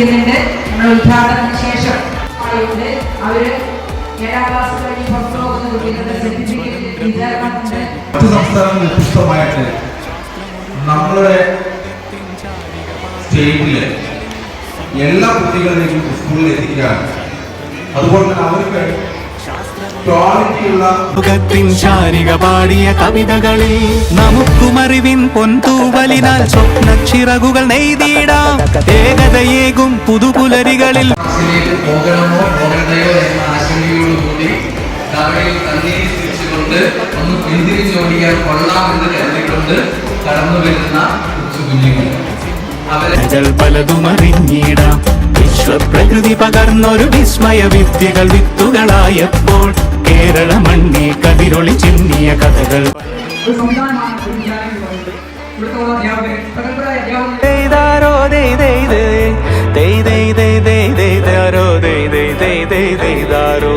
മുകളിൽ നമ്മുടെ ഉദ്ഘാടനത്തിന് ശേഷം ഉണ്ട് അവർ ഏഴാം ക്ലാസ് കഴിഞ്ഞ് പുറത്തു പോകുന്ന കുട്ടികളുടെ നമ്മളുടെ സ്റ്റേറ്റിൽ എല്ലാ കുട്ടികളിലേക്കും സ്കൂളിൽ എത്തിക്കാൻ അതുപോലെ തന്നെ അവർക്ക് മുഖത്തിൻ ശാരിക പാടിയ കവിതകളിൽ നമുക്കുമറിവിൻ പൊന്തൂവലിനാൽ സ്വപ്നച്ചിറകുകൾ നെയ്തിടാം. ഏകതയേകും പുതുപുലരികളിൽ പോകണമോ പോകണ്ടയോ എന്ന ആശങ്കയോടുകൂടി കവയിൽ തന്നീരി തിരിച്ചുകൊണ്ട് ഒന്ന് പിന്തിരിഞ്ഞോടിയാൽ കൊള്ളാമെന്ന് കരുതിക്കൊണ്ട് കടന്നു വരുന്ന അവരെ പലതും അറിഞ്ഞിടാം. വിശ്വപ്രകൃതി പകർന്നൊരു വിസ്മയ വിദ്യകൾ വിത്തുകളായപ്പോൾ കേരള മണ്ണി കതിരൊളി ചിന്നിയ കഥകൾ ചെയ്താരോ ചെയ്താരോ